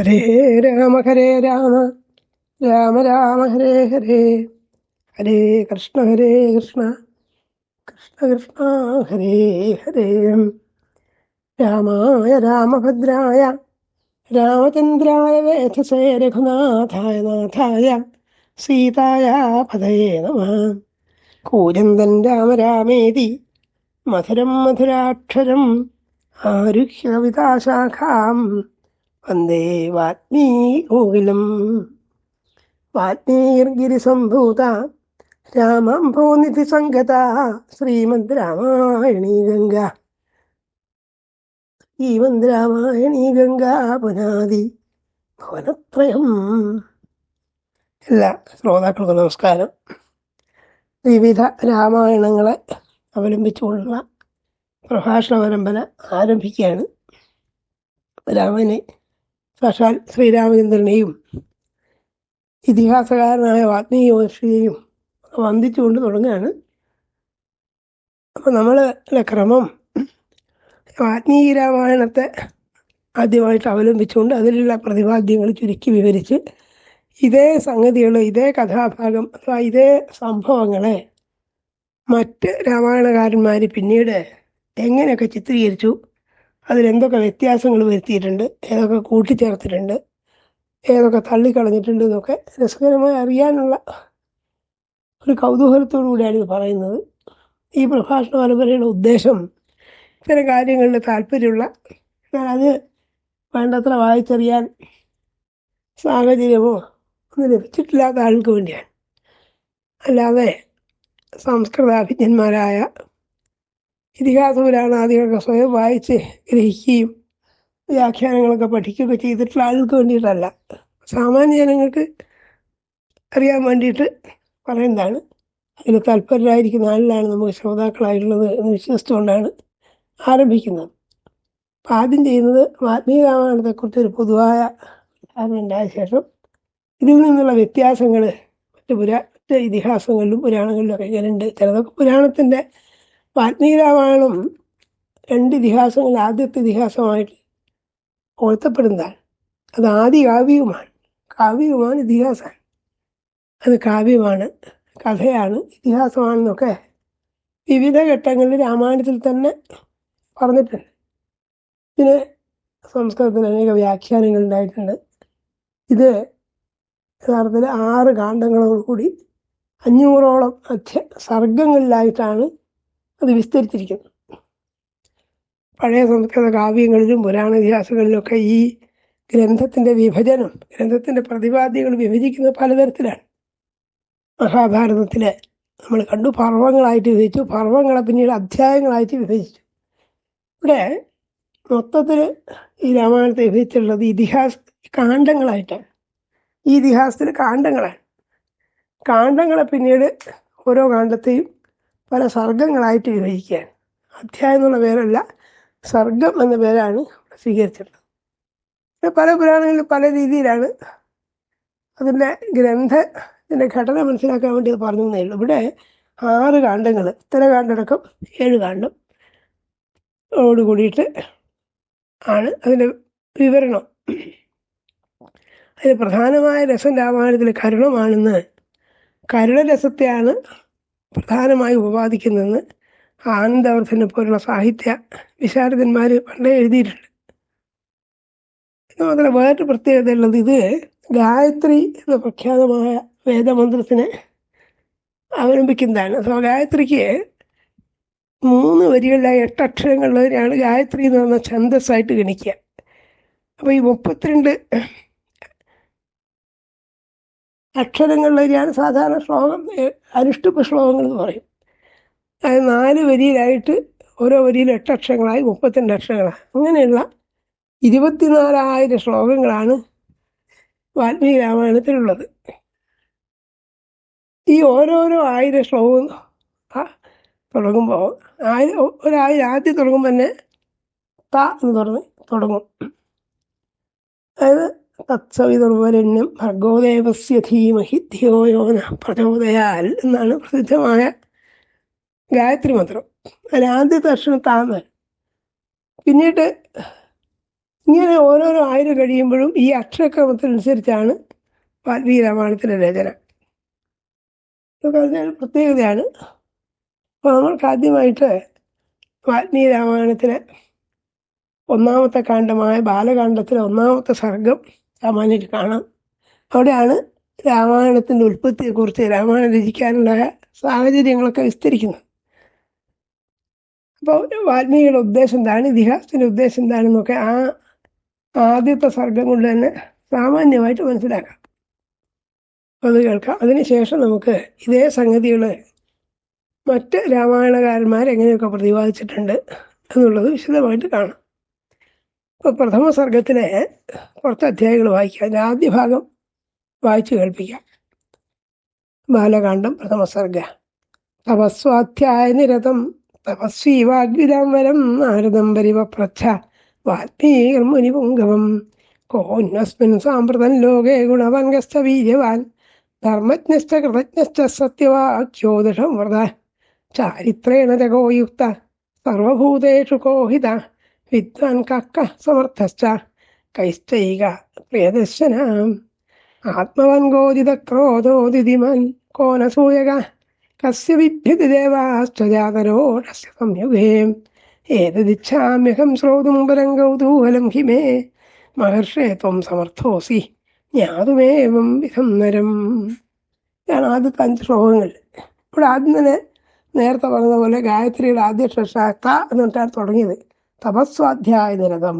ഹരേ രാമ ഹരേ രാമ. രാമ രാമ ഹരേ ഹരേ. ഹരേ കൃഷ്ണ ഹരേ കൃഷ്ണ. കൃഷ്ണ കൃഷ്ണ ഹരേ ഹരേ. രാമായ രാമഭദ്രായ രാമചന്ദ്രായ വേധസേ രഘുനാഥായ നാഥായ സീതായ പതയേ നമ. കൂരന്തൻ രാമ രാമേതി മധുരം മധുരാക്ഷരം ആരുഹ്യ വിതാശാഖാം വന്ദേ വാത്മീകോകിലം വാത്മീർഗിരിസംഭൂത രാമംഭോനിധി സംഗത ശ്രീമദ് രാമായണീ ഗംഗ. ശ്രീമന്ത് രാമായണീ ഗംഗ പുനാദി ഭവനത്രയം. എല്ലാ ശ്രോതാക്കൾക്കും നമസ്കാരം. വിവിധ രാമായണങ്ങളെ അവലംബിച്ചുകൊണ്ടുള്ള പ്രഭാഷണ പരമ്പര ആരംഭിക്കുകയാണ്. രാമനെ സാക്ഷാൽ ശ്രീരാമചന്ദ്രനെയും ഇതിഹാസകാരനായ വാത്മീയ മഹർഷിയെയും വന്ദിച്ചുകൊണ്ട് തുടങ്ങുകയാണ് അപ്പം നമ്മൾ ക്രമം വാത്മീയ രാമായണത്തെ ആദ്യമായിട്ട് അവലംബിച്ചുകൊണ്ട് അതിലുള്ള പ്രതിപാദ്യങ്ങൾ ചുരുക്കി വിവരിച്ച് ഇതേ സംഗതികൾ ഇതേ കഥാഭാഗം അഥവാ ഇതേ സംഭവങ്ങളെ മറ്റ് രാമായണകാരന്മാർ പിന്നീട് എങ്ങനെയൊക്കെ ചിത്രീകരിച്ചു അതിലെന്തൊക്കെ വ്യത്യാസങ്ങൾ വരുത്തിയിട്ടുണ്ട് ഏതൊക്കെ കൂട്ടിച്ചേർത്തിട്ടുണ്ട് ഏതൊക്കെ തള്ളിക്കളഞ്ഞിട്ടുണ്ട് എന്നൊക്കെ രസകരമായി അറിയാനുള്ള ഒരു കൗതൂഹലത്തോടു കൂടിയാണ് ഇത് പറയുന്നത്. ഈ പ്രഭാഷണ പരമ്പരയുടെ ഉദ്ദേശം ഇത്തരം കാര്യങ്ങളിൽ താല്പര്യമുള്ള എന്നാൽ അത് വേണ്ടത്ര വായിച്ചറിയാൻ സാഹചര്യമോ ഒന്നും ലഭിച്ചിട്ടില്ലാത്ത ആൾക്ക് വേണ്ടിയാണ്. അല്ലാതെ സംസ്കൃത അഭിജ്ഞന്മാരായ ഇതിഹാസ പുരാണാദികളൊക്കെ സ്വയം വായിച്ച് ഗ്രഹിക്കുകയും വ്യാഖ്യാനങ്ങളൊക്കെ പഠിക്കുകയൊക്കെ ചെയ്തിട്ടുള്ള ആളുകൾക്ക് വേണ്ടിയിട്ടല്ല. സാമാന്യ ജനങ്ങൾക്ക് അറിയാൻ വേണ്ടിയിട്ട് പറയുന്നതാണ്. അതിൽ തൽപരരായിരിക്കുന്ന ആളിലാണ് നമുക്ക് ശ്രോതാക്കളായിട്ടുള്ളത് എന്ന് വിശ്വസിച്ചുകൊണ്ടാണ് ആരംഭിക്കുന്നത്. അപ്പം ആദ്യം ചെയ്യുന്നത് ആത്മീയ രാമായണത്തെക്കുറിച്ച് ഒരു പൊതുവായ ധാരണ ഉണ്ടായ ശേഷം ഇതിൽ നിന്നുള്ള വ്യത്യാസങ്ങൾ മറ്റ് പുരാ ഇതിഹാസങ്ങളിലും പുരാണങ്ങളിലും ഒക്കെ ഇങ്ങനെയുണ്ട് ചിലതൊക്കെ പുരാണത്തിന്റെ വാൽമീകി രണ്ട് ഇതിഹാസങ്ങൾ ആദ്യത്തെ ഇതിഹാസമായിട്ട് ഓർത്തപ്പെടുന്നതാണ് അത് ആദ്യ കാവ്യവുമാണ് കാവ്യവുമാണ് ഇതിഹാസമാണ്. അത് കാവ്യമാണ് കഥയാണ് ഇതിഹാസമാണെന്നൊക്കെ വിവിധ ഘട്ടങ്ങളിൽ രാമായണത്തിൽ തന്നെ പറഞ്ഞിട്ടുണ്ട്. ഇതിന് സംസ്കൃതത്തിൽ അനേക വ്യാഖ്യാനങ്ങൾ ഉണ്ടായിട്ടുണ്ട്. ഇത് യഥാർത്ഥത്തിൽ ആറ് കാണ്ഡങ്ങളോടുകൂടി അഞ്ഞൂറോളം അധ്യ സർഗങ്ങളിലായിട്ടാണ് അത് വിസ്തരിച്ചിരിക്കുന്നു. പഴയ സംസ്കൃത കാവ്യങ്ങളിലും പുരാണ ഇതിഹാസങ്ങളിലൊക്കെ ഈ ഗ്രന്ഥത്തിന്റെ വിഭജനം ഗ്രന്ഥത്തിന്റെ പ്രതിപാദ്യങ്ങൾ വിഭജിക്കുന്നത് പലതരത്തിലാണ്. മഹാഭാരതത്തിൽ നമ്മൾ കണ്ടു പർവങ്ങളായിട്ട് വിഭജിച്ചു പർവങ്ങളെ പിന്നീട് അധ്യായങ്ങളായിട്ട് വിഭജിച്ചു. ഇവിടെ മൊത്തത്തിൽ ഈ രാമായണത്തെ വിഭജിച്ചിട്ടുള്ളത് ഇതിഹാസ കാണ്ഡങ്ങളായിട്ടാണ്. ഈ ഇതിഹാസത്തിൽ കാണ്ഡങ്ങളാണ്. കാണ്ഡങ്ങളെ പിന്നീട് ഓരോ കാണ്ഡത്തെയും പല സർഗങ്ങളായിട്ട് വിഭജിക്കുകയാണ് അധ്യായം എന്നുള്ള പേരല്ല സർഗം എന്ന പേരാണ് സ്വീകരിച്ചിട്ടുള്ളത്. പിന്നെ പല പുരാണങ്ങളിലും പല രീതിയിലാണ് അതിന്റെ ഗ്രന്ഥത്തിന്റെ ഘടന മനസ്സിലാക്കാൻ വേണ്ടി അത് പറഞ്ഞു തന്നെയുള്ളു ഇവിടെ ആറ് കാണ്ഡങ്ങൾ ഉത്തരകാണ്ഡടക്കം ഏഴ് കാണ്ഡം ഓട് കൂടിയിട്ട് ആണ് അതിന്റെ വിവരണം. അതിന് പ്രധാനമായ രസം രാമായണത്തിൽ കരുണമാണെന്ന് കരുണരസത്തെയാണ് പ്രധാനമായി ഉപവാദിക്കുന്നതെന്ന് ആനന്ദവർദ്ധനെ പോലുള്ള സാഹിത്യ വിശാരദന്മാർ പണ്ടേ എഴുതിയിട്ടുണ്ട്. ഇത് മാത്രമല്ല വേറൊരു പ്രത്യേകത ഉള്ളത് ഇത് ഗായത്രി എന്ന പ്രഖ്യാതമായ വേദമന്ത്രത്തിനെ അവലംബിക്കുന്നതാണ്. അഥവാ ഗായത്രിക്ക് മൂന്ന് വരികളിലായി എട്ട് അക്ഷരങ്ങളിലാണ് ഗായത്രി എന്ന് പറഞ്ഞ ഛന്തസ്സായിട്ട് ഗണിക്കുക. അപ്പോൾ ഈ മുപ്പത്തിരണ്ട് അക്ഷരങ്ങളുള്ളതിനാണ് സാധാരണ ശ്ലോകം അനുഷ്ടുപ്പ് ശ്ലോകങ്ങൾ എന്ന് പറയും. അത് നാല് വരിയിലായിട്ട് ഓരോ വരിയിൽ എട്ട് അക്ഷരങ്ങളായി മുപ്പത്തിരണ്ട് അക്ഷരങ്ങളായി. അങ്ങനെയുള്ള ഇരുപത്തിനാലായിരം ശ്ലോകങ്ങളാണ് വാൽമീകി രാമായണത്തിലുള്ളത്. ഈ ഓരോരോ ആയിരം ശ്ലോകം തുടങ്ങുമ്പോൾ ആയിരം ഒരായിരം ആദ്യം തുടങ്ങുമ്പോൾ തന്നെ ത എന്ന് പറഞ്ഞ് തുടങ്ങും. അതായത് തത്സവിതുർവരണ്യം ഭർഗോദേവസ്യ ധീമഹി ധിയോ യോന പ്രചോദയാൽ എന്നാണ് പ്രസിദ്ധമായ ഗായത്രി മന്ത്രം. അതിൽ ആദ്യത്തെ അക്ഷരം പിന്നീട് ഇങ്ങനെ ഓരോരോ ആയിരം കഴിയുമ്പോഴും ഈ അക്ഷരക്രമത്തിനനുസരിച്ചാണ് വാൽമീകി രാമായണത്തിന്റെ രചന. ഇതൊക്കെ പ്രത്യേകതയാണ്. അപ്പോൾ നമ്മൾക്ക് ആദ്യമായിട്ട് വാൽമീകി രാമായണത്തിലെ ഒന്നാമത്തെ കാണ്ഡമായ ബാലകാണ്ഡത്തിലെ ഒന്നാമത്തെ സർഗം സാമാന്യത്തിൽ കാണാം. അവിടെയാണ് രാമായണത്തിന്റെ ഉൽപ്പത്തിയെക്കുറിച്ച് രാമായണം രചിക്കാനുണ്ടായ സാഹചര്യങ്ങളൊക്കെ വിസ്തരിക്കുന്നത്. അപ്പോൾ വാൽമീകിയുടെ ഉദ്ദേശം എന്താണ്? ഇതിഹാസത്തിന്റെ ഉദ്ദേശം എന്താണെന്നൊക്കെ ആ ആദ്യത്തെ സർഗം കൊണ്ട് തന്നെ സാമാന്യമായിട്ട് മനസ്സിലാക്കാം. അത് കേൾക്കാം. അതിനുശേഷം നമുക്ക് ഇതേ സംഗതികൾ മറ്റ് രാമായണകാരന്മാർ എങ്ങനെയൊക്കെ പ്രതിപാദിച്ചിട്ടുണ്ട് എന്നുള്ളത് വിശദമായിട്ട് കാണാം. ഇപ്പോൾ പ്രഥമ സർഗത്തിലെ കുറച്ച് അധ്യായങ്ങൾ വായിക്കാം. അതിന്റെ ആദ്യ ഭാഗം വായിച്ചു കേൾപ്പിക്കാം. ബാലകാന്ഡം പ്രഥമ സർഗ. തപസ്വാധ്യായ നിരതം തപസ്വി വാഗ്വിതാംബരം നാരദം പരിവപ്രച്ഛ മുനി പുങ്കവം കോന്വസ്മിൻ സാമ്പ്രതം ലോകേ ഗുണവൻഗസ്ഥ വീര്യവാൻ. ധർമ്മജ്ഞസ്ഥ കൃതജ്ഞസ്ഥ സത്യവാക്യോദൃഷം വ്രത. ചാരിത്രേണ ജഗോയുക്ത. സർവഭൂതേഷു കോഹിത. വിദ്വാൻ കക്ക സമർത്ഥശ്ച കൈശ്ചൈക പ്രിയദർശനാം. ആത്മവൻ ഗോദിത കോനസൂയക കസ്യ വിഭ്യതി ദേവാശ്ച ജാതരോടസ്യ സംയുഗേ. ഏതദിച്ഛാമ്യഹം ശ്രോതും പരം കൗതൂഹലം ഹി മേ മഹർഷേ ത്വം സമർത്ഥോസി ജ്ഞാതുമേവം വിധം നരം. ഇതാണ് ആദ്യത്തെ അഞ്ച് ശ്ലോകങ്ങൾ. ഇവിടെ ആദ്യം തന്നെ നേരത്തെ പറഞ്ഞതുപോലെ ഗായത്രിയുടെ ആദ്യ ഷാക്ത എന്നിട്ടാണ് തുടങ്ങിയത്. തപസ്വാധ്യായ നിരതം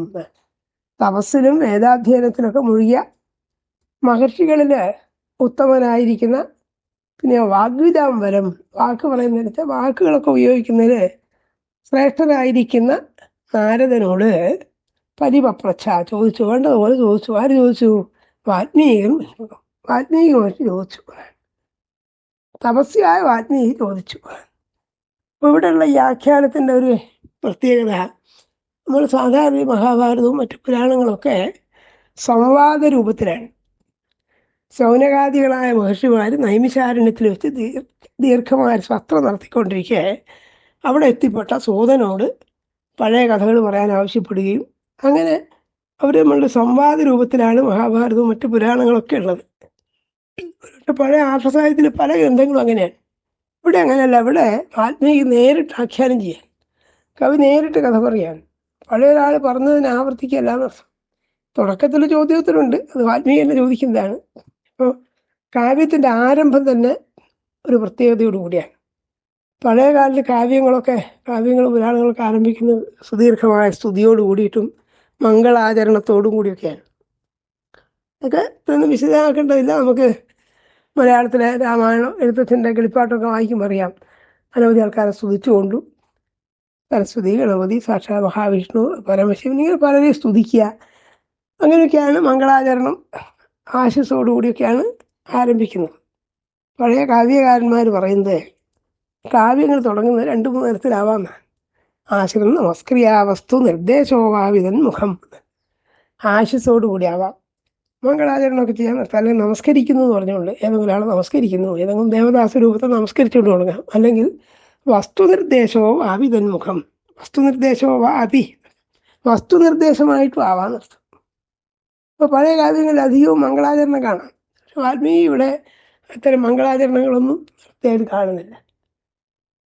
തപസ്സിലും വേദാധ്യയനത്തിലൊക്കെ മുഴുകിയ മഹർഷികളിൽ ഉത്തമനായിരിക്കുന്ന പിന്നെ വാഗ്വിതാംബരം വാക്ക് പറയുന്നിടത്ത് വാക്കുകളൊക്കെ ഉപയോഗിക്കുന്നതിന് ശ്രേഷ്ഠനായിരിക്കുന്ന നാരദനോട് പരിപപ്രച്ഛ ചോദിച്ചു വേണ്ടതുപോലെ ചോദിച്ചു ആര് ചോദിച്ചു? വാത്മീകൻ വാത്മീകൻ ചോദിച്ചു. തപസ്യായ വാത്മീകി ചോദിച്ചു. ഇവിടെയുള്ള ഈ ആഖ്യാനത്തിന്റെ ഒരു പ്രത്യേകത നമ്മൾ സാധാരണ മഹാഭാരതവും മറ്റു പുരാണങ്ങളൊക്കെ സംവാദ രൂപത്തിലാണ്. ശൗനകാദികളായ മഹർഷിമാർ നൈമിശാരണ്യത്തിൽ വെച്ച് ദീർ ദീർഘമായ ശസ്ത്രം നടത്തിക്കൊണ്ടിരിക്കെ അവിടെ എത്തിപ്പെട്ട സൂതനോട് പഴയ കഥകൾ പറയാൻ ആവശ്യപ്പെടുകയും അങ്ങനെ അവർ നമ്മളുടെ സംവാദ രൂപത്തിലാണ് മഹാഭാരതവും മറ്റു പുരാണങ്ങളൊക്കെ ഉള്ളത്. പഴയ ആർഷസാഹിത്യത്തിൽ പല ഗ്രന്ഥങ്ങളും അങ്ങനെയാണ്. ഇവിടെ അങ്ങനെയല്ല ഇവിടെ ആത്മീയ നേരിട്ട് ആഖ്യാനം ചെയ്യാൻ. കവി നേരിട്ട് കഥ പറയാൻ. പഴയ ഒരാൾ പറഞ്ഞതിനെ ആവർത്തിക്കല്ല എന്നർത്ഥം തുടക്കത്തിൽ ചോദ്യോത്തരമുണ്ട് അത് വാൽമീകി ചോദിക്കുന്നതാണ്. അപ്പോൾ കാവ്യത്തിന്റെ ആരംഭം തന്നെ ഒരു പ്രത്യേകതയോട് കൂടിയാണ്. പഴയ കാലത്ത് കാവ്യങ്ങളൊക്കെ കാവ്യങ്ങൾ പുരാണങ്ങളൊക്കെ ആരംഭിക്കുന്നത് സുദീർഘമായ സ്തുതിയോട് കൂടിയിട്ടും മംഗളാചരണത്തോടും കൂടിയൊക്കെയാണ്. അതൊക്കെ ഇതൊന്നും വിശദമാക്കേണ്ടതില്ല. നമുക്ക് മലയാളത്തിലെ രാമായണം എഴുത്തച്ഛന്റെ കിളിപ്പാട്ടൊക്കെ വായിക്കുമ്പോൾ അറിയാം അനവധി ആൾക്കാരെ സ്തുതിച്ചുകൊണ്ടും സരസ്വതി ഗണപതി സാക്ഷാ മഹാവിഷ്ണു പരമശിവൻ ഇങ്ങനെ പലരെയും സ്തുതിക്കുക. അങ്ങനെയൊക്കെയാണ് മംഗളാചരണം ആശസ്സോടുകൂടിയൊക്കെയാണ് ആരംഭിക്കുന്നത്. പഴയ കാവ്യകാരന്മാർ പറയുന്നത് കാവ്യങ്ങൾ തുടങ്ങുന്നത് രണ്ട് മൂന്ന് തരത്തിലാവാമെന്നാണ് ആശ്രം നമസ്ക്രിയാവസ്തു നിർദ്ദേശോവാവിതൻ മുഖം. ആശസ്സോടുകൂടി ആവാം മംഗളാചരണമൊക്കെ ചെയ്യാൻ അല്ലെങ്കിൽ നമസ്കരിക്കുന്നു എന്ന് പറഞ്ഞുകൊണ്ട് ഏതെങ്കിലും ഒരാളെ നമസ്കരിക്കുന്നു ഏതെങ്കിലും ദേവദാസ രൂപത്തെ നമസ്കരിച്ചുകൊണ്ട് തുടങ്ങാം. അല്ലെങ്കിൽ വസ്തുനിർദ്ദേശവും ആവിതൻ വസ്തുനിർദ്ദേശമോ ആപി വസ്തുനിർദ്ദേശമായിട്ടും ആവാൻ നിർത്തും ഇപ്പോൾ പഴയ കാവ്യങ്ങളിൽ അധികവും മംഗളാചരണം കാണാം. പക്ഷെ വാൽമീകി ഇവിടെ അത്തരം മംഗളാചരണങ്ങളൊന്നും പ്രത്യേകം കാണുന്നില്ല.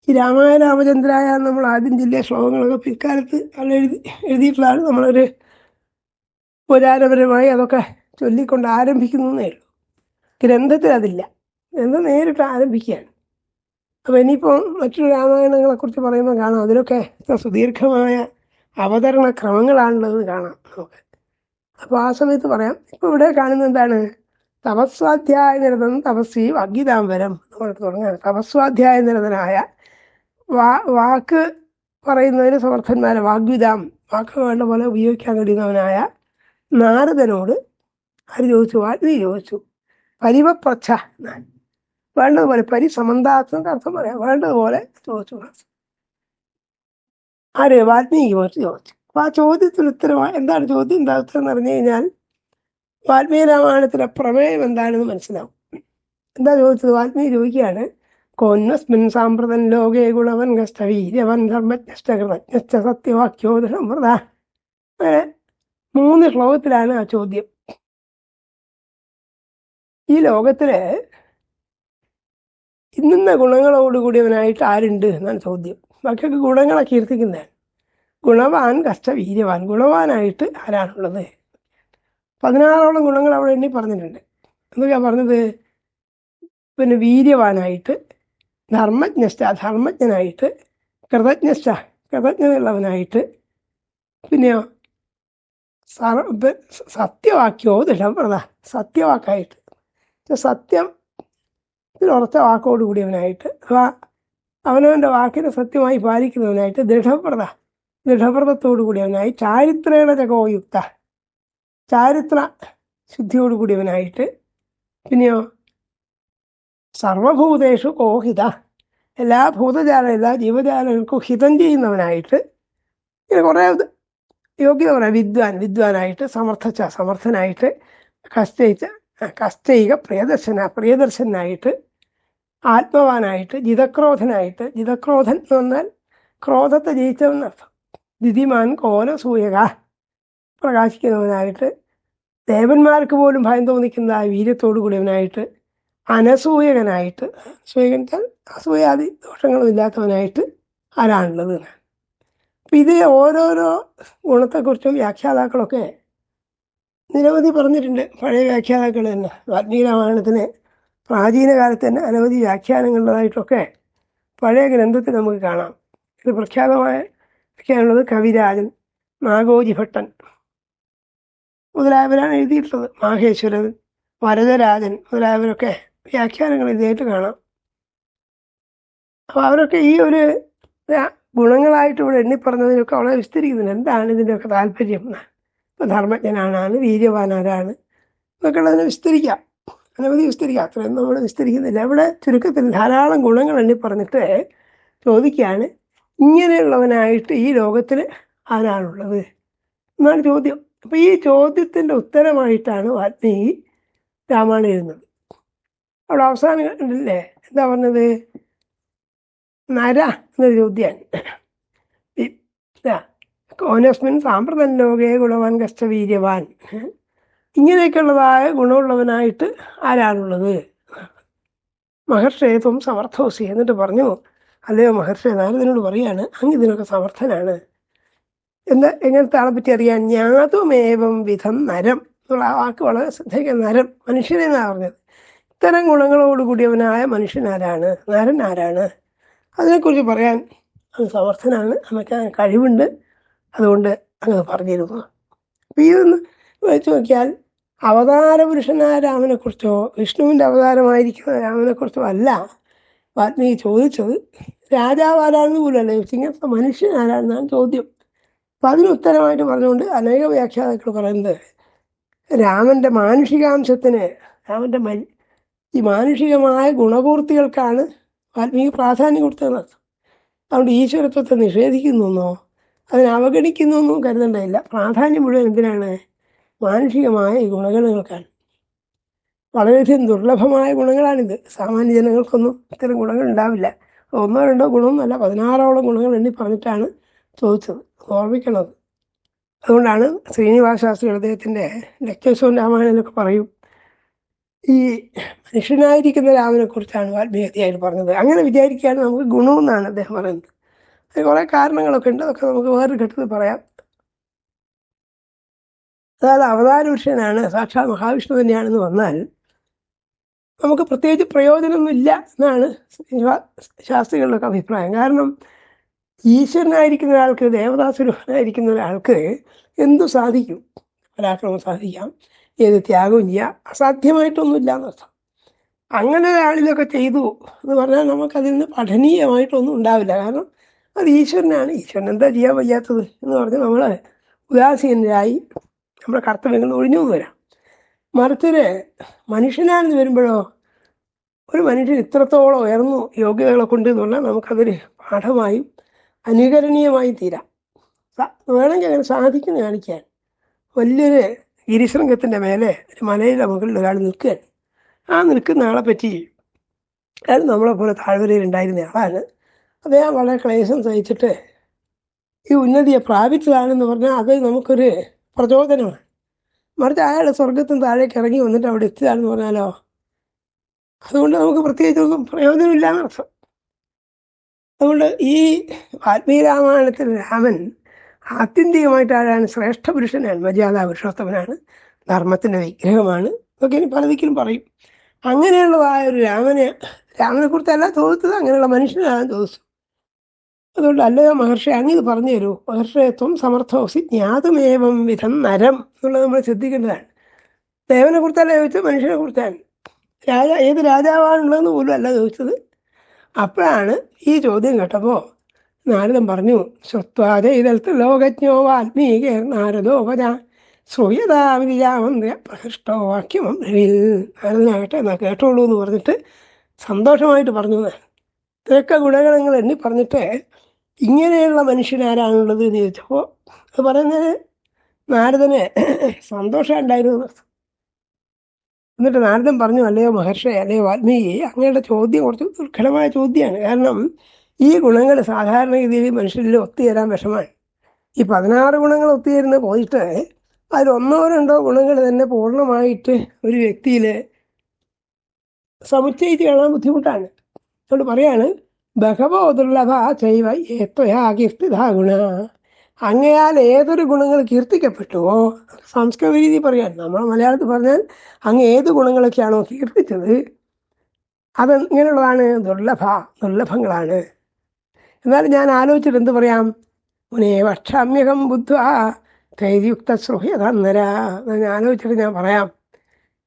ഈ രാമായണ രാമചന്ദ്രായ നമ്മൾ ആദ്യം ജില്ല ശ്ലോകങ്ങളൊക്കെ പിൽക്കാലത്ത് ആൾ എഴുതി എഴുതിയിട്ടുള്ളതാണ്. നമ്മളൊരു പുരാരപരമായി അതൊക്കെ ചൊല്ലിക്കൊണ്ട് ആരംഭിക്കുന്നതേ ഉള്ളൂ. ഗ്രന്ഥത്തിൽ അതില്ല ഗ്രന്ഥം നേരിട്ട് ആരംഭിക്കുകയാണ്. അപ്പോൾ ഇനിയിപ്പോൾ മറ്റൊരു രാമായണങ്ങളെക്കുറിച്ച് പറയുമ്പോൾ കാണാം. അതിലൊക്കെ എത്ര സുദീർഘമായ അവതരണ ക്രമങ്ങളാണുള്ളത് കാണാം നമുക്ക്. അപ്പോൾ ആ സമയത്ത് പറയാം ഇപ്പോൾ ഇവിടെ കാണുന്നത് എന്താണ്? തപസ്വാധ്യായ നിരതൻ തപസ്വി അഗ്നിതാംബരം നമ്മൾ തുടങ്ങുകയാണ് തപസ്വാധ്യായ നിരതനായ വാ വാക്ക് പറയുന്നതിന് സമർത്ഥന്മാരെ വാഗ്വിതാം വാക്ക് വേണ്ട പോലെ ഉപയോഗിക്കാൻ കഴിയുന്നവനായ നാരദനോട് ആര് ചോദിച്ചു വാൽമീകി ചോദിച്ചു. പരിവപ്രച്ഛ വേണ്ടതുപോലെ പരിസമന്താത്മക അർത്ഥം പറയാം. വേണ്ടതുപോലെ ചോദിച്ചു ആര്? വാൽമീകി മഹർഷി ചോദിച്ചു. അപ്പൊ ആ ചോദ്യത്തിന് ഉത്തരമാണ് എന്താണ് ചോദ്യം? എന്താ ഉത്തരം എന്ന് പറഞ്ഞു കഴിഞ്ഞാൽ വാൽമീകി രാമായണത്തിലെ പ്രമേയം എന്താണെന്ന് മനസ്സിലാവും. എന്താ ചോദിച്ചത്? വാൽമീകി ചോദിക്കുകയാണ് കോന്നസ്മിൻ സാമ്പ്രതൻ ലോകേ ഗുണവൻ ഗസ്തവീര്യവൻ ധർമ്മജ്ഞശ്ച സത്യവാക്യോ സത്യവാക്യോദരം അങ്ങനെ മൂന്ന് ശ്ലോകത്തിലാണ് ആ ചോദ്യം. ഈ ലോകത്തിൽ ഇന്നുന്ന ഗുണങ്ങളോടുകൂടിയവനായിട്ട് ആരുണ്ട് എന്നാണ് ചോദ്യം. ബാക്കിയൊക്കെ ഗുണങ്ങളെ കീർത്തിക്കുന്നതാണ് ഗുണവാൻ കഷ്ടവീര്യവാൻ ഗുണവാനായിട്ട് ആരാണുള്ളത്? പതിനാറോളം ഗുണങ്ങൾ അവിടെ എണ്ണി പറഞ്ഞിട്ടുണ്ട്. എന്തൊക്കെയാ പറഞ്ഞത്? പിന്നെ വീര്യവാനായിട്ട് ധർമ്മജ്ഞഷ്ട ധർമ്മജ്ഞനായിട്ട് കൃതജ്ഞഷ്ട കൃതജ്ഞതയുള്ളവനായിട്ട് പിന്നെയോ സത്യവാക്യോ ദൃഢപ്രത സത്യവാക്കായിട്ട്. സത്യം ഇതിൽ ഉറച്ച വാക്കോട് കൂടിയവനായിട്ട് അഥവാ അവനവന്റെ വാക്കിനെ സത്യമായി പാലിക്കുന്നവനായിട്ട് ദൃഢപ്രത ദൃഢപ്രതത്തോടു കൂടിയവനായി ചാരിത്രേണ ചകോയുക്ത ചാരിത്ര ശുദ്ധിയോട് കൂടിയവനായിട്ട് പിന്നെയോ സർവഭൂതേഷു കോഹിത എല്ലാ ഭൂതജാല എല്ലാ ജീവജാലങ്ങൾക്കും ഹിതം ചെയ്യുന്നവനായിട്ട് ഇങ്ങനെ കുറേ യോഗ്യത പറയാം. വിദ്വാൻ വിദ്വാനായിട്ട് സമർത്ഥച്ച സമർത്ഥനായിട്ട് കഷ്ടയിച്ച കഷ്ടയിക പ്രിയദർശന പ്രിയദർശനായിട്ട് ആത്മവാനായിട്ട് ജിതക്രോധനായിട്ട് ജിതക്രോധൻ എന്ന് പറഞ്ഞാൽ ക്രോധത്തെ ജയിച്ചവെന്നർത്ഥം ദിതിമാൻ കോല സൂയക. പ്രകാശിക്കുന്നവനായിട്ട് ദേവന്മാർക്ക് പോലും ഭയം തോന്നിക്കുന്ന ആ വീര്യത്തോടു കൂടിയവനായിട്ട് അനസൂയകനായിട്ട് സൂയകൻ അസൂയാദി ദോഷങ്ങളും ഇല്ലാത്തവനായിട്ട് ആരാണുള്ളത്. അപ്പം ഇത് ഓരോരോ ഗുണത്തെക്കുറിച്ചും വ്യാഖ്യാതാക്കളൊക്കെ നിരവധി പറഞ്ഞിട്ടുണ്ട്. പഴയ വ്യാഖ്യാതാക്കൾ തന്നെ. വാൽമീകി പ്രാചീന കാലത്ത് തന്നെ അനവധി വ്യാഖ്യാനങ്ങളുള്ളതായിട്ടൊക്കെ പഴയ ഗ്രന്ഥത്തിൽ നമുക്ക് കാണാം. ഇത് പ്രഖ്യാതമായ വ്യാഖ്യാനമുള്ളത് കവിരാജൻ നാഗോജി ഭട്ടൻ മുതലായവരാണ് എഴുതിയിട്ടുള്ളത്. മാഹേശ്വരൻ വരദരാജൻ മുതലായവരൊക്കെ വ്യാഖ്യാനങ്ങൾ ഇതായിട്ട് കാണാം. അപ്പോൾ അവരൊക്കെ ഈ ഒരു ഗുണങ്ങളായിട്ട് ഇവിടെ എണ്ണിപ്പറഞ്ഞതിനൊക്കെ വളരെ വിസ്തരിക്കുന്നുണ്ട്. എന്താണ് ഇതിന്റെയൊക്കെ താല്പര്യം? ഇപ്പോൾ ഇപ്പം ധർമ്മജ്ഞനാണ് വീര്യവാനാരാണ് എന്നൊക്കെ ഉള്ളതിനെ വിസ്തരിക്കാം. അനവധി വിസ്തരിക്കുക അത്രയൊന്നും നമ്മൾ വിസ്തരിക്കുന്നില്ല. ഇവിടെ ചുരുക്കത്തിൽ ധാരാളം ഗുണങ്ങൾ എണ്ണി പറഞ്ഞിട്ട് ചോദിക്കുകയാണ്. ഇങ്ങനെയുള്ളവനായിട്ട് ഈ ലോകത്തിൽ ആരാണുള്ളത്? എന്നാണ് ചോദ്യം. അപ്പോൾ ഈ ചോദ്യത്തിന്റെ ഉത്തരമായിട്ടാണ് വാൽമീകി രാമായണം എഴുതുന്നത്. അവിടെ അവസാനം കണ്ടില്ലേ? എന്താ പറഞ്ഞത്? നര എന്നൊരു ചോദ്യമാണ് കോനസ്മിൻ സാമ്പ്രതൻ ലോകേ ഗുണവാൻ കഷ്ടവീര്യവാൻ. ഇങ്ങനെയൊക്കെയുള്ളതായ ഗുണമുള്ളവനായിട്ട് ആരാണുള്ളത്? മഹർഷേത്വം സമർത്ഥോസി എന്നിട്ട് പറഞ്ഞു അല്ലയോ മഹർഷി നാരദനോട് പറയാണ് അങ്ങ് ഇതിനൊക്കെ സമർത്ഥനാണ്. എന്താ എങ്ങനത്തെ ആളെ പറ്റി അറിയാൻ? ജ്ഞാതുമേവം വിധം നരം. എന്നുള്ള ആ വാക്ക് വളരെ ശ്രദ്ധിക്കാൻ നരം മനുഷ്യനെ എന്നാണ് പറഞ്ഞത്? ഇത്തരം ഗുണങ്ങളോട് കൂടിയവനായ മനുഷ്യനാരാണ് നരൻ ആരാണ്? അതിനെക്കുറിച്ച് പറയാൻ അങ്ങ് സമർത്ഥനാണ് ആ കഴിവുണ്ട് അതുകൊണ്ട് അങ്ങ് പറഞ്ഞിരുന്നു. അപ്പം ഇതൊന്ന് വെച്ച് നോക്കിയാൽ അവതാര പുരുഷനായ രാമനെക്കുറിച്ചോ വിഷ്ണുവിന്റെ അവതാരമായിരിക്കുന്ന രാമനെക്കുറിച്ചോ അല്ല. വാൽമീകി ചോദിച്ചത് രാജാവ് ആരാണെന്ന് പോലല്ല ഇങ്ങനത്തെ മനുഷ്യൻ ആരാണെന്നാണ് ചോദ്യം. അപ്പം അതിന് ഉത്തരമായിട്ട് പറഞ്ഞുകൊണ്ട് അനേക വ്യാഖ്യാതാക്കൾ പറയുന്നത് രാമന്റെ മാനുഷികാംശത്തിന് രാമന്റെ മരി ഈ മാനുഷികമായ ഗുണപൂർത്തികൾക്കാണ് വാൽമീകി പ്രാധാന്യം കൊടുത്തതെന്നർത്ഥം അതുകൊണ്ട് ഈശ്വരത്വത്തെ നിഷേധിക്കുന്നു എന്നോ അതിനെ അവഗണിക്കുന്നു എന്നും കരുതേണ്ടതില്ല. പ്രാധാന്യം മുഴുവൻ എന്തിനാണ്? മാനുഷികമായ ഈ ഗുണഗണങ്ങൾക്കാണ് വളരെയധികം ദുർലഭമായ ഗുണങ്ങളാണിത്. സാമാന്യ ജനങ്ങൾക്കൊന്നും ഇത്തരം ഗുണങ്ങൾ ഉണ്ടാവില്ല. ഒന്നോ രണ്ടോ ഗുണമൊന്നുമല്ല പതിനാറോളം ഗുണങ്ങൾ എണ്ണി പറഞ്ഞിട്ടാണ് ചോദിച്ചത് ഓർമ്മിക്കണത്. അതുകൊണ്ടാണ് ശ്രീനിവാസ ശാസ്ത്രി അദ്ദേഹത്തിന്റെ ലക്ഷ്യസോൻ രാമായണനൊക്കെ പറയും ഈ മനുഷ്യനായിരിക്കുന്ന രാമനെക്കുറിച്ചാണ് കുറിച്ചാണ് വാൽമീകിയായിട്ട് പറഞ്ഞത്. അങ്ങനെ വിചാരിക്കുകയാണ് നമുക്ക് ഗുണമെന്നാണ് അദ്ദേഹം പറയുന്നത്. അതിന് കുറേ കാരണങ്ങളൊക്കെ ഉണ്ട്. അതൊക്കെ നമുക്ക് വേറൊരു ഘട്ടത്തിൽ പറയാം. അതായത് അവതാര പുരുഷനാണ് സാക്ഷാത് മഹാവിഷ്ണു തന്നെയാണെന്ന് വന്നാൽ നമുക്ക് പ്രത്യേകിച്ച് പ്രയോജനമൊന്നുമില്ല എന്നാണ് ശാസ്ത്രികളുടെയൊക്കെ അഭിപ്രായം. കാരണം ഈശ്വരനായിരിക്കുന്ന ഒരാൾക്ക് ദേവതാസുരനായിരിക്കുന്ന ഒരാൾക്ക് എന്തു സാധിക്കും? പരാക്രമം സാധിക്കാം ഏത് ത്യാഗവും ചെയ്യാം അസാധ്യമായിട്ടൊന്നുമില്ല എന്നർത്ഥം. അങ്ങനെ ഒരാളിലൊക്കെ ചെയ്തു എന്ന് പറഞ്ഞാൽ നമുക്കതിൽ നിന്ന് പഠനീയമായിട്ടൊന്നും ഉണ്ടാവില്ല. കാരണം അത് ഈശ്വരനാണ്. ഈശ്വരൻ എന്താ ചെയ്യാൻ വയ്യാത്തത് എന്ന് പറഞ്ഞ് നമ്മൾ ഉദാസീനരായി നമ്മുടെ കർത്തവ്യങ്ങൾ ഒഴിഞ്ഞു വരാം. മറിച്ചൊരു മനുഷ്യനാണെന്ന് വരുമ്പോഴോ ഒരു മനുഷ്യൻ ഇത്രത്തോളം ഉയർന്നു യോഗ്യതകളെ കൊണ്ട് എന്ന് പറഞ്ഞാൽ നമുക്കതൊരു പാഠമായും അനുകരണീയമായും തീരാം. വേണമെങ്കിൽ അങ്ങനെ സാധിക്കുന്നു കാണിക്കാൻ. വലിയൊരു ഗിരിശൃംഗത്തിന്റെ മേലെ ഒരു മലയുടെ മുകളിൽ ഒരാൾ നിൽക്കുകയാണ്. ആ നിൽക്കുന്ന ആളെ പറ്റി അയാൾ നമ്മളെ പോലെ താഴ്വരയിൽ ഉണ്ടായിരുന്ന ആളാണ്. അദ്ദേഹം വളരെ ക്ലേശം സഹിച്ചിട്ട് ഈ ഉന്നതിയെ പ്രാപിച്ചതാണെന്ന് പറഞ്ഞാൽ അത് നമുക്കൊരു പ്രചോദനമാണ്. മറിച്ച് അയാൾ സ്വർഗത്തിന് താഴേക്ക് ഇറങ്ങി വന്നിട്ട് അവിടെ എത്തിയതാണെന്ന് പറഞ്ഞാലോ? അതുകൊണ്ട് നമുക്ക് പ്രത്യേകിച്ചൊന്നും പ്രയോജനമില്ല എന്നർത്ഥം അതുകൊണ്ട് ഈ വാൽമീകി രാമായണത്തിൽ രാമൻ ആത്യന്തികമായിട്ട് ആരാണ്? ശ്രേഷ്ഠ പുരുഷനാണ്. മര്യാദ പുരുഷോത്തമനാണ്. ധർമ്മത്തിന്റെ വിഗ്രഹമാണ്. ഇതൊക്കെ ഇനി പലതിക്കലും പറയും. അങ്ങനെയുള്ളതായ ഒരു രാമനെ രാമനെക്കുറിച്ചല്ല ചോദിച്ചത് അങ്ങനെയുള്ള മനുഷ്യനാണ് ചോദിച്ചത് അതുകൊണ്ട് അല്ലയോ മഹർഷി അങ്ങിത് പറഞ്ഞു തരൂ. മഹർഷിത്വം സമർത്ഥോസി ജ്ഞാതമേവം വിധം നരം എന്നുള്ളത് നമ്മൾ ശ്രദ്ധിക്കേണ്ടതാണ് ദേവനെ കുറിച്ചല്ല ചോദിച്ചത് മനുഷ്യനെ കുറിച്ചാണ്. രാജ ഏത് രാജാവാണുള്ളതെന്ന് പോലും അല്ല ചോദിച്ചത്. അപ്പോഴാണ് ഈ ചോദ്യം കേട്ടപ്പോൾ നാരദൻ പറഞ്ഞു ശ്രുത്വാദ ഇതൽത്ത് ലോകജ്ഞോ വാൽമീകേ നാരദോപജ ശ്രൂയതാവിരിയാമന്ത്ര്യ പ്രഹൃഷ്ടോ വാക്യമം രവിൽ നാരദനാകട്ടെ എന്നാ കേട്ടോളൂ എന്ന് പറഞ്ഞിട്ട് സന്തോഷമായിട്ട് പറഞ്ഞു ഇത്രയൊക്കെ ഗുണഗണങ്ങൾ എണ്ണി പറഞ്ഞിട്ട് ഇങ്ങനെയുള്ള മനുഷ്യനാരാണുള്ളത് എന്ന് ചോദിച്ചപ്പോൾ അത് പറയുന്നത് നാരദന് സന്തോഷം ഉണ്ടായിരുന്നു. എന്നിട്ട് നാരദൻ പറഞ്ഞു അല്ലയോ മഹർഷി അല്ലയോ വാൽമീകി അങ്ങയുടെ ചോദ്യം കുറച്ച് ദുർഘടമായ ചോദ്യമാണ്. കാരണം ഈ ഗുണങ്ങൾ സാധാരണഗതിയിൽ മനുഷ്യരിൽ ഒത്തുചേരാൻ വിഷമാണ് ഈ പതിനാറ് ഗുണങ്ങൾ ഒത്തുചേരുന്ന പോയിട്ട് അതിൽ രണ്ടോ ഗുണങ്ങൾ തന്നെ പൂർണമായിട്ട് ഒരു വ്യക്തിയിൽ സമുച്ചയിച്ച് കാണാൻ ബുദ്ധിമുട്ടാണ്. അതുകൊണ്ട് പറയാണ് ബഹവോ ചെയ്വ ഏത്വയാ കീർത്തിതാ ഗുണ അങ്ങയാൽ ഏതൊരു ഗുണങ്ങൾ കീർത്തിക്കപ്പെട്ടുവോ സംസ്കൃത രീതി പറയാൻ നമ്മൾ മലയാളത്തിൽ പറഞ്ഞാൽ അങ്ങ് ഏത് ഗുണങ്ങളൊക്കെയാണോ കീർത്തിച്ചത്? അത് ഇങ്ങനെയുള്ളതാണ് ദുർലഭ ദുർലഭങ്ങളാണ്. എന്നാൽ ഞാൻ ആലോചിച്ചിട്ട് എന്ത് പറയാം? മുനേ വക്ഷാമ്യകം ബുദ്ധ തൈര്യുക്ത ശ്രുഹ്യതന്നര ഞാൻ ആലോചിച്ചിട്ട് ഞാൻ പറയാം.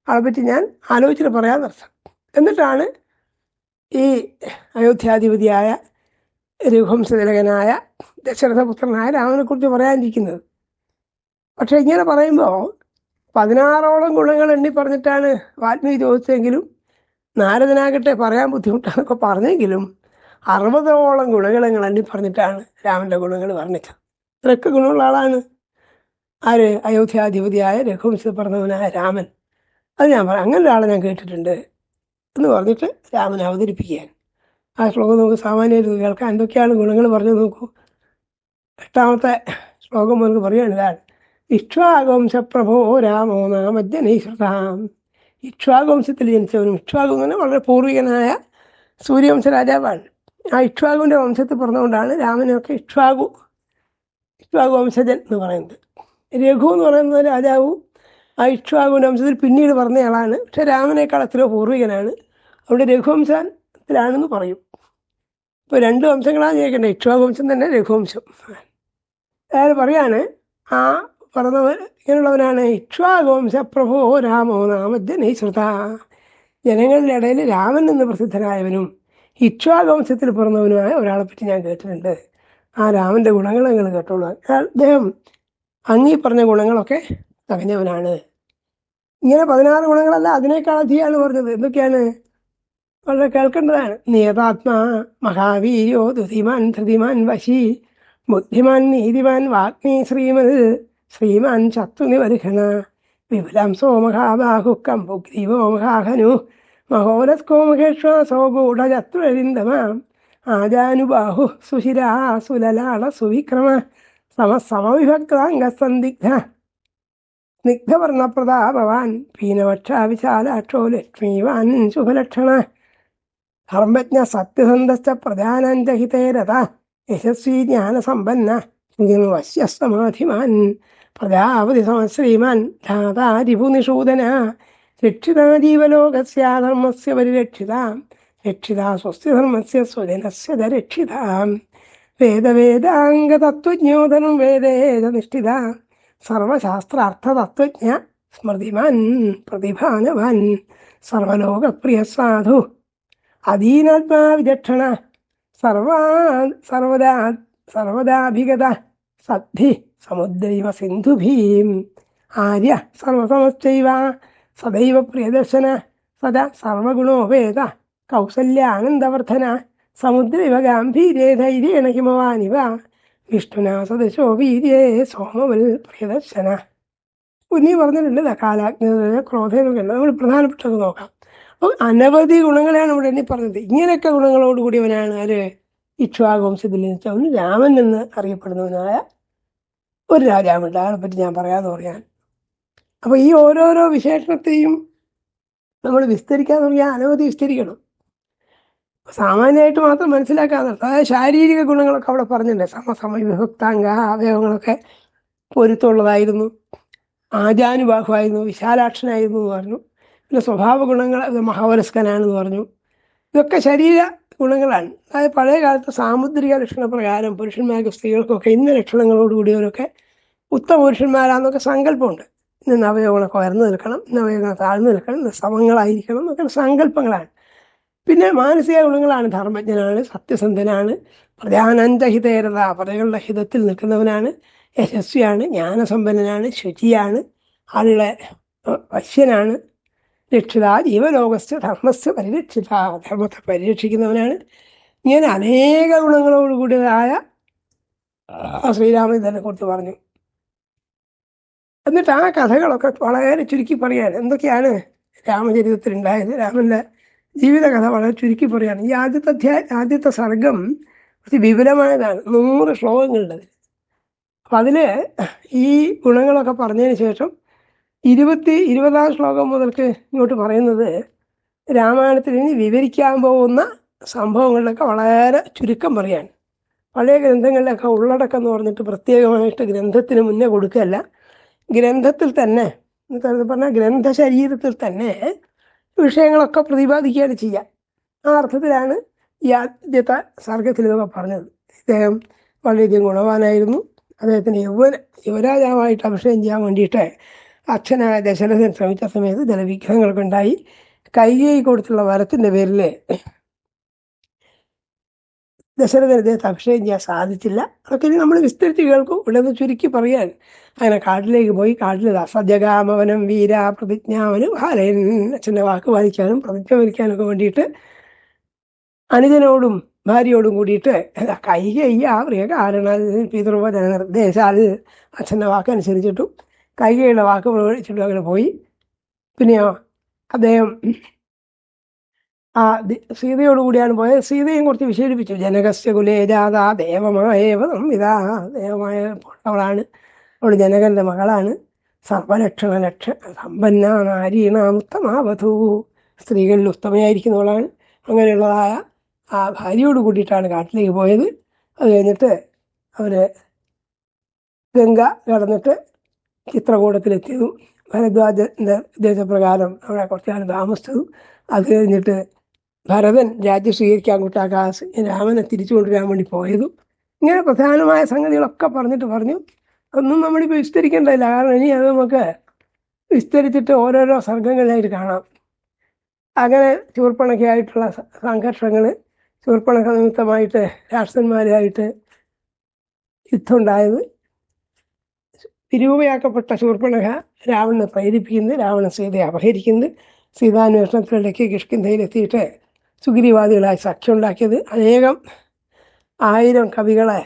അതേപ്പറ്റി ഞാൻ ആലോചിച്ചിട്ട് പറയാമെന്നർത്ഥം. എന്നിട്ടാണ് ഈ അയോധ്യാധിപതിയായ രഘുവംശതിലകനായ ദശരഥപുത്രനായ രാമനെക്കുറിച്ച് പറയാനിരിക്കുന്നത്. പക്ഷേ ഇങ്ങനെ പറയുമ്പോൾ പതിനാറോളം ഗുണങ്ങൾ എണ്ണി പറഞ്ഞിട്ടാണ് വാൽമീകി ചോദിച്ചെങ്കിലും നാരദനാകട്ടെ പറയാൻ ബുദ്ധിമുട്ടാണെന്നൊക്കെ പറഞ്ഞെങ്കിലും അറുപതോളം ഗുണങ്ങൾ നിങ്ങൾ എണ്ണി പറഞ്ഞിട്ടാണ് രാമന്റെ ഗുണങ്ങൾ വർണിച്ചത്. ഇത്രയൊക്കെ ഗുണമുള്ള ആളാണ് ആര്? അയോധ്യാധിപതിയായ രഘുവംശ പറഞ്ഞവനായ രാമൻ. അത് ഞാൻ പറയാം അങ്ങനെ ഒരാളെ ഞാൻ കേട്ടിട്ടുണ്ട്. എന്ന് പറഞ്ഞിട്ട് രാമനെ അവതരിപ്പിക്കുകയാണ്. ആ ശ്ലോകം നമുക്ക് സാമാന്യമായിട്ട് കേൾക്കാം. എന്തൊക്കെയാണ് ഗുണങ്ങൾ പറഞ്ഞു നോക്കൂ. എട്ടാമത്തെ ശ്ലോകം നമുക്ക് പറയുകയാണ് ഇതാണ്. ഇക്ഷ്വാകവംശപ്രഭോ രാമോ നാമജ്ഞനീശ്രുതാം ഇക്ഷ്വാകവംശത്തിൽ ജനിച്ചവനും ഇക്ഷ്വാകം തന്നെ വളരെ പൂർവികനായ സൂര്യവംശ രാജാവാണ്. ആ ഇക്ഷ്വാകുവിന്റെ വംശത്തിൽ പറഞ്ഞുകൊണ്ടാണ് രാമനെയൊക്കെ ഇക്ഷ്വാകു ഇക്ഷ്വാകു വംശജൻ എന്ന് പറയുന്നത്. രഘു എന്ന് പറയുന്ന രാജാവും ആ വംശത്തിൽ പിന്നീട് പറഞ്ഞയാളാണ് പക്ഷെ രാമനേക്കാൾ എത്രയോ പൂർവികനാണ്. അവിടെ രഘുവംശത്തിലാണെന്ന് പറയും. ഇപ്പോൾ രണ്ട് വംശങ്ങളാണ് ചോദിക്കേണ്ടത് ഇക്ഷ്വാകുവംശം തന്നെ രഘുവംശം. അയാൾ പറയാണ് ആ പറഞ്ഞവൻ ഇങ്ങനെയുള്ളവനാണ്. ഇക്ഷ്വാകുവംശ പ്രഭോ രാമോ നാമജ്ഞനീശ്രുത ജനങ്ങളുടെ ഇടയിൽ രാമൻ എന്ന് പ്രസിദ്ധനായവനും ഇക്ഷ്വാകുവംശത്തിൽ പിറന്നവനുമായ ഒരാളെ പറ്റി ഞാൻ കേട്ടിട്ടുണ്ട്. ആ രാമന്റെ ഗുണങ്ങൾ നിങ്ങൾ കേട്ടോളൂ. അദ്ദേഹം അങ്ങീ പറഞ്ഞ ഗുണങ്ങളൊക്കെ തികഞ്ഞവനാണ്. ഇങ്ങനെ പതിനാറ് ഗുണങ്ങളല്ല അതിനേക്കാൾ അധികമാണ് പറഞ്ഞത്. എന്തൊക്കെയാണ്? വളരെ കേൾക്കേണ്ടതാണ്. നിയതാത്മാ മഹാവീര്യോ ധൃതിമാൻ ധൃതിമാൻ വശി ബുദ്ധിമാൻ നീതിമാൻ വാഗ്മി ശ്രീമത് ശ്രീമാൻ ശത്രുനിവർഹണ വിപുലം സോമഹാബാഹു കമ്പുഗ്രീവോ മഹാഹനു മഹോരസ്കോ മഹേശ്വാസോ ഗൂഢചത്രുരരിന്ദമ ആജാനുബാഹു സുശിരാ സുലലാള സുവിക്രമ സമ സമവിഭക്താംഗസന്ദിഗ്ധ സ്നിഗ്ധവർണപ്രതാപവാൻ പീനവക്ഷാവിശാലാക്ഷോ ലക്ഷ്മീവാൻ ശുഭലക്ഷണ. ധർമ്മജ്ഞ സത്യസന്ധസ്ഥ പ്രധാനഞ്ചഹിതേരഥ യശസ്വി ജ്ഞാനസമ്പന്ന വശ്യസമാധിമാൻ പ്രജാപതി സമശ്രീമാൻ ധാതാരിപുനിഷൂദന രക്ഷിതാ ജീവലോകസ്യ ധർമ്മസ്യ പരിരക്ഷിത രക്ഷിതാ സ്വസ്യ ധർമ്മസ്യ സ്വജനസ്യ രക്ഷിത. വേദവേദാംഗതത്വജ്ഞോധനം വേദേജ നിഷ്ഠിത. സർവശാസ്ത്രാർത്ഥതത്വജ്ഞ സ്മൃതിമാൻ പ്രതിഭാനവാൻ സർവലോകപ്രിയ സാധു അധീനാത്മാ വിചക്ഷണ സർവാ സർവദാ സർവദാഭിഗത സദ്ധി സമുദ്രൈവ സിന്ധുഭീം. ആര്യ സർവസമശ്ചൈവ സദൈവ പ്രിയദർശന സദാ സർവഗുണോപേത കൗസല്യാനന്ദവർദ്ധന സമുദ്രൈവ ഗാംഭീര്യ ധൈര്യേണ ഹിമവാനിവ. വിഷ്ണുന സദശോ വീര്യേ സോമവൽ പ്രിയദർശന. ഉന്നി പറഞ്ഞിട്ടുണ്ട് കാലാജ്ഞത ക്രോധം എന്നൊക്കെ ഉണ്ട് നമ്മൾ പ്രധാനപ്പെട്ടത് നോക്കാം. അപ്പോൾ അനവധി ഗുണങ്ങളെയാണ് ഇവിടെ എണ്ണി പറഞ്ഞത്. ഇങ്ങനെയൊക്കെ ഗുണങ്ങളോട് കൂടിയവനാണ് ആര്? ഇക്ഷ്വാകവംശത്തിൽ അവന് രാമൻ എന്ന് അറിയപ്പെടുന്നവനായ ഒരു രാജാവുണ്ട്. അതിനെ പറ്റി ഞാൻ പറയാതെ പറയാൻ. അപ്പോൾ ഈ ഓരോരോ വിശേഷണത്തെയും നമ്മൾ വിസ്തരിക്കാൻ തുടങ്ങിയാൽ അനവധി വിസ്തരിക്കണം. സാമാന്യമായിട്ട് മാത്രം മനസ്സിലാക്കാതെ അതായത് ശാരീരിക ഗുണങ്ങളൊക്കെ അവിടെ പറഞ്ഞിട്ടുണ്ട്. സമസമയ വിഭക്താംഗ അവയവങ്ങളൊക്കെ പൊരുത്തമുള്ളതായിരുന്നു. ആചാനുബാഹുവായിരുന്നു വിശാലാക്ഷനായിരുന്നു എന്ന് പറഞ്ഞു. പിന്നെ സ്വഭാവ ഗുണങ്ങൾ മഹാവലസ്കനാണെന്ന് പറഞ്ഞു. ഇതൊക്കെ ശരീര ഗുണങ്ങളാണ്. അതായത് പഴയ കാലത്ത് സാമുദ്രിക ലക്ഷണപ്രകാരം പുരുഷന്മാർക്കും സ്ത്രീകൾക്കൊക്കെ ഇന്ന ലക്ഷണങ്ങളോടുകൂടിയവരൊക്കെ ഉത്തമ പുരുഷന്മാരാന്നൊക്കെ സങ്കല്പമുണ്ട്. ഇന്ന് അവയവങ്ങളൊക്കെ ഉയർന്നു നിൽക്കണം ഇന്ന് അവയവങ്ങൾ താഴ്ന്നു നിൽക്കണം ഇന്ന് സമങ്ങളായിരിക്കണം എന്നൊക്കെ സങ്കല്പങ്ങളാണ്. പിന്നെ മാനസിക ഗുണങ്ങളാണ്. ധർമ്മജ്ഞനാണ് സത്യസന്ധനാണ് പ്രധാനന്തഹിതേരത പ്രജകളുടെ ഹിതത്തിൽ നിൽക്കുന്നവനാണ് യശസ്വിയാണ് ജ്ഞാനസമ്പന്നനാണ് ശുചിയാണ് അഹ് വശ്യനാണ് രക്ഷിത ജീവലോകസ്ഥ ധർമ്മസ്ഥ പരിരക്ഷിത ധർമ്മത്തെ പരിരക്ഷിക്കുന്നവനാണ്. ഇങ്ങനെ അനേക ഗുണങ്ങളോട് കൂടിയതായ ശ്രീരാമൻ തന്നെ കുറിച്ച് പറഞ്ഞു. എന്നിട്ട് ആ കഥകളൊക്കെ വളരെ ചുരുക്കി പറയാൻ എന്തൊക്കെയാണ് രാമചരിതത്തിൽ ഉണ്ടായത് രാമന്റെ ജീവിതകഥ വളരെ ചുരുക്കി പറയുകയാണ്. ഈ ആദ്യത്തെ അധ്യായ ആദ്യത്തെ സർഗം കുറച്ച് വിപുലമായതാണ്. നൂറ് ശ്ലോകങ്ങളുണ്ട് അപ്പം അതിൽ ഈ ഗുണങ്ങളൊക്കെ പറഞ്ഞതിന് ശേഷം ഇരുപത്തി ഇരുപതാം ശ്ലോകം മുതൽക്ക് ഇങ്ങോട്ട് പറയുന്നത് രാമായണത്തിൽ ഇനി വിവരിക്കാൻ പോകുന്ന സംഭവങ്ങളിലൊക്കെ വളരെ ചുരുക്കം പറയാണ് പഴയ ഗ്രന്ഥങ്ങളിലൊക്കെ ഉള്ളടക്കം എന്ന് പറഞ്ഞിട്ട് പ്രത്യേകമായിട്ട് ഗ്രന്ഥത്തിന് മുന്നേ കൊടുക്കുകയല്ല. ഗ്രന്ഥത്തിൽ തന്നെ പറഞ്ഞാൽ ഗ്രന്ഥശരീരത്തിൽ തന്നെ വിഷയങ്ങളൊക്കെ പ്രതിപാദിക്കുകയാണ് ചെയ്യുക ആ അർത്ഥത്തിലാണ് ഈ ആദ്യത്തെ സർഗത്തിൽ ഇതൊക്കെ പറഞ്ഞത്. ഇദ്ദേഹം വളരെയധികം ഗുണവാനായിരുന്നു. അദ്ദേഹത്തിന് യുവന യുവരാജാവായിട്ട് അഭിഷേകം ചെയ്യാൻ വേണ്ടിയിട്ട് അച്ഛനായ ദശരഥൻ ശ്രമിച്ച സമയത്ത് ഉണ്ടായി. കൈകൈ കൊടുത്തുള്ള വരത്തിന്റെ പേരിൽ ഇദ്ദേഹത്തെ അഭിഷേകം ചെയ്യാൻ സാധിച്ചില്ല. അതൊക്കെ ഇനി നമ്മൾ വിസ്തരിച്ച് കേൾക്കും. നിന്ന് ചുരുക്കി പറയാൻ. അങ്ങനെ കാട്ടിലേക്ക് പോയി. കാട്ടിൽ അസജകാമവനം വീര പ്രതിജ്ഞാവനും ഹാലയൻ അച്ഛന്റെ വാക്ക് പാലിക്കാനും പ്രതിജ്ഞ വരിക്കാനൊക്കെ വേണ്ടിയിട്ട് അനുജനോടും ഭാര്യയോടും കൂടിയിട്ട് കൈ പ്രിയ കാരണ പിതൃവചന നിർദ്ദേശാൽ അച്ഛന്റെ വാക്കനുസരിച്ചിട്ടും കൈകയുടെ വാക്ക് പ്രകടിച്ചിട്ടും അങ്ങനെ പോയി. പിന്നെയോ അദ്ദേഹം ആ സീതയോടുകൂടിയാണ് പോയത്. സീതയും കുറച്ച് വിശേഷിപ്പിച്ചു. ജനകസ്യ കുലേ ജാത ദേവമേവ സംവിധാ ദേവമായ അവളാണ് അവൾ ജനകന്റെ മകളാണ്. സർവലക്ഷണ ലക്ഷ സമ്പന്ന നാരീണാമുത്തമാവധൂ സ്ത്രീകളിൽ ഉത്തമയായിരിക്കുന്നവളാണ്. അങ്ങനെയുള്ളതായ ആ ഭാര്യയോട് കൂടിയിട്ടാണ് കാട്ടിലേക്ക് പോയത്. അത് കഴിഞ്ഞിട്ട് അവർ ഗംഗ കടന്നിട്ട് ചിത്രകൂടത്തിലെത്തിയതും ഭരദ്വാജന്റെ ദേശപ്രകാരം അവിടെ കുറച്ച് താമസിച്ചതും. അത് കഴിഞ്ഞിട്ട് ഭരതൻ രാജ്യം സ്വീകരിക്കാൻ കൂട്ടാകാശ് രാമനെ തിരിച്ചു കൊണ്ടുവരാൻ വേണ്ടി പോയതും ഇങ്ങനെ പ്രധാനമായ സംഗതികളൊക്കെ പറഞ്ഞിട്ട് പറഞ്ഞു. ഒന്നും നമ്മളിപ്പോൾ വിസ്തരിക്കേണ്ടതില്ല. കാരണം ഇനി അത് നമുക്ക് വിസ്തരിച്ചിട്ട് ഓരോരോ സർഗങ്ങളിലായിട്ട് കാണാം. അങ്ങനെ ചൂർപ്പണക്കായിട്ടുള്ള സംഘർഷങ്ങൾ ചൂർപ്പണക്ക നിമിത്തമായിട്ട് രാഷ്ട്രന്മാരായിട്ട് യുദ്ധമുണ്ടായത്. വിരൂപയാക്കപ്പെട്ട ചൂർപ്പണക രാവണനെ പ്രേരിപ്പിക്കുന്നത് രാവണൻ സീതയെ അപഹരിക്കുന്നത് സീതാന്വേഷണത്തിനിടയ്ക്ക് കിഷ്കിന്ധയിലെത്തിയിട്ട് സുഗ്രീവാദികളായി സഖ്യം ഉണ്ടാക്കിയത് അനേകം ആയിരം കവികളെ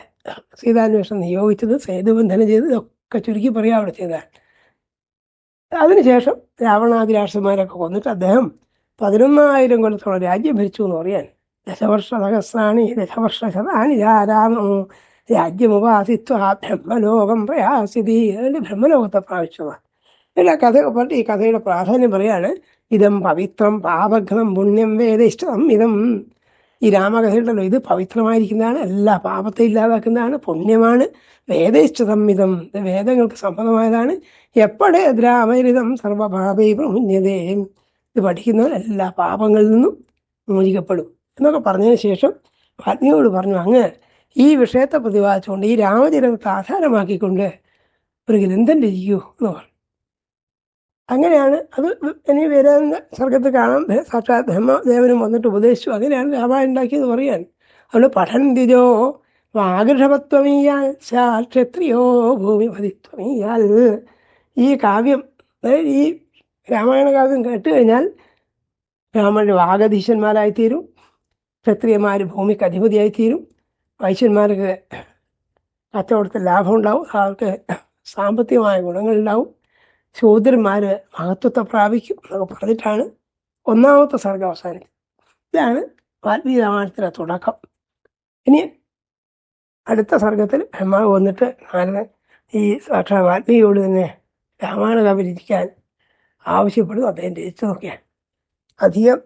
സീതാന്വേഷണം നിയോഗിച്ചത് സേതുബന്ധനം ചെയ്ത് ഇതൊക്കെ ചുരുക്കി പറയുക അവിടെ ചെയ്താൽ. അതിനുശേഷം രാവണാദി രാഷ്ട്രന്മാരൊക്കെ കൊന്നിട്ട് അദ്ദേഹം പതിനൊന്നായിരം കൊല്ലത്തോളം രാജ്യം ഭരിച്ചു എന്ന് പറയാൻ. ദശവർഷ സഹസ്രാണി ദശവർഷ ശതാനി രാമോ രാജ്യമുപാസിത്വ ബ്രഹ്മലോകം പ്രയാസിതി ബ്രഹ്മലോകത്തെ പ്രാപിച്ചതാണ് എല്ലാ കഥ പറഞ്ഞിട്ട് ഈ കഥയുടെ പ്രാധാന്യം പറയാണ് ഇതം പവിത്രം പാപഘ്നം പുണ്യം വേദ ഇഷ്ടം ഇതം ഈ രാമകഥയുണ്ടല്ലോ ഇത് പവിത്രമായിരിക്കുന്നതാണ് എല്ലാ പാപത്തെ ഇല്ലാതാക്കുന്നതാണ് പുണ്യമാണ് വേദയിഷ്ടതം ഇതം. വേദങ്ങൾക്ക് സമ്മതമായതാണ്. എപ്പോഴേ ദ്രാമരിതം സർവപാപൈ പുണ്യതേ? ഇത് പഠിക്കുന്നവർ എല്ലാ പാപങ്ങളിൽ നിന്നും മോചിക്കപ്പെടും. എന്നൊക്കെ പറഞ്ഞതിന് ശേഷം വാത്മിയോട് പറഞ്ഞു അങ്ങ് ഈ വിഷയത്തെ പ്രതിപാദിച്ചുകൊണ്ട് ഈ രാമചരിതത്തെ ആധാരമാക്കിക്കൊണ്ട് ഒരു ഗ്രന്ഥം രചിക്കൂ എന്ന് പറഞ്ഞു. അങ്ങനെയാണ്. അത് ഇനി വരുന്ന സ്വർഗത്ത് കാണാം. സാക്ഷാത് ബ്രഹ്മദേവനും വന്നിട്ട് ഉപദേശിച്ചു. അങ്ങനെയാണ് രാമായണം ഉണ്ടാക്കിയത് പറയാൻ. അതുകൊണ്ട് പഠന്തിജോ വാഗൃഷപത്വമീയാൽ സാൽ ക്ഷത്രിയോ ഭൂമിപതിത്വമീയാൽ. ഈ കാവ്യം അതായത് ഈ രാമായണ കാവ്യം കേട്ട് കഴിഞ്ഞാൽ രാമന്റെ വാഗധീശന്മാരായിത്തീരും. ക്ഷത്രിയന്മാർ ഭൂമിക്ക് അധിപതിയായിത്തീരും. വൈശ്യന്മാർക്ക് കച്ചവടത്തിൽ ലാഭം ഉണ്ടാവും. അവർക്ക് സാമ്പത്തികമായ ഗുണങ്ങളുണ്ടാവും ശൂദ്രന്മാർ മഹത്വത്തെ പ്രാപിക്കും എന്നൊക്കെ പറഞ്ഞിട്ടാണ് ഒന്നാമത്തെ സർഗം അവസാനിച്ചത് ഇതാണ് വാൽമീകി രാമായണത്തിന്റെ തുടക്കം. ഇനി അടുത്ത സർഗത്തിൽ ബ്രഹ്മാവ് വന്നിട്ട് നാരദൻ ഈ സാക്ഷാ വാൽമീകിയോട് തന്നെ രാമായണ കവിരിക്കാൻ ആവശ്യപ്പെടുന്നു. അദ്ദേഹം രചിച്ചു നോക്കിയാൽ അധികം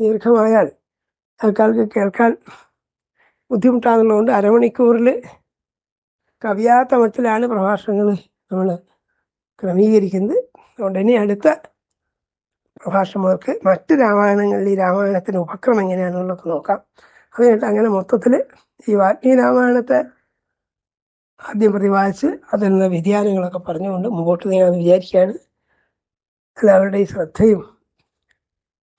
ദീർഘമായാൽ ആൾക്കാർക്ക് കേൾക്കാൻ ബുദ്ധിമുട്ടാകുന്നതുകൊണ്ട് അരമണിക്കൂറിൽ കവിയാത്ത മട്ടിലാണ് പ്രഭാഷണങ്ങൾ നമ്മൾ ക്രമീകരിക്കുന്നത്. അതുകൊണ്ട് ഇനി അടുത്ത പ്രഭാഷണങ്ങൾക്ക് മറ്റ് രാമായണങ്ങളിൽ ഈ രാമായണത്തിന്റെ ഉപക്രമം എങ്ങനെയാണെന്നുള്ളത് നോക്കാം. അതുകഴിഞ്ഞിട്ട് അങ്ങനെ മൊത്തത്തിൽ ഈ വാൽമീകി രാമായണത്തെ ആദ്യം പ്രതിപാദിച്ച് അതിൽ നിന്ന് വ്യതിയാനങ്ങളൊക്കെ പറഞ്ഞുകൊണ്ട് മുമ്പോട്ട് നീങ്ങാമെന്ന് വിചാരിക്കുകയാണ്. എല്ലാവരുടെയും ശ്രദ്ധയും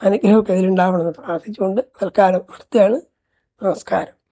അനുഗ്രഹമൊക്കെ ഇതിലുണ്ടാവണമെന്ന് പ്രാർത്ഥിച്ചുകൊണ്ട് തൽക്കാലം നിർത്തുകയാണ്. നമസ്കാരം.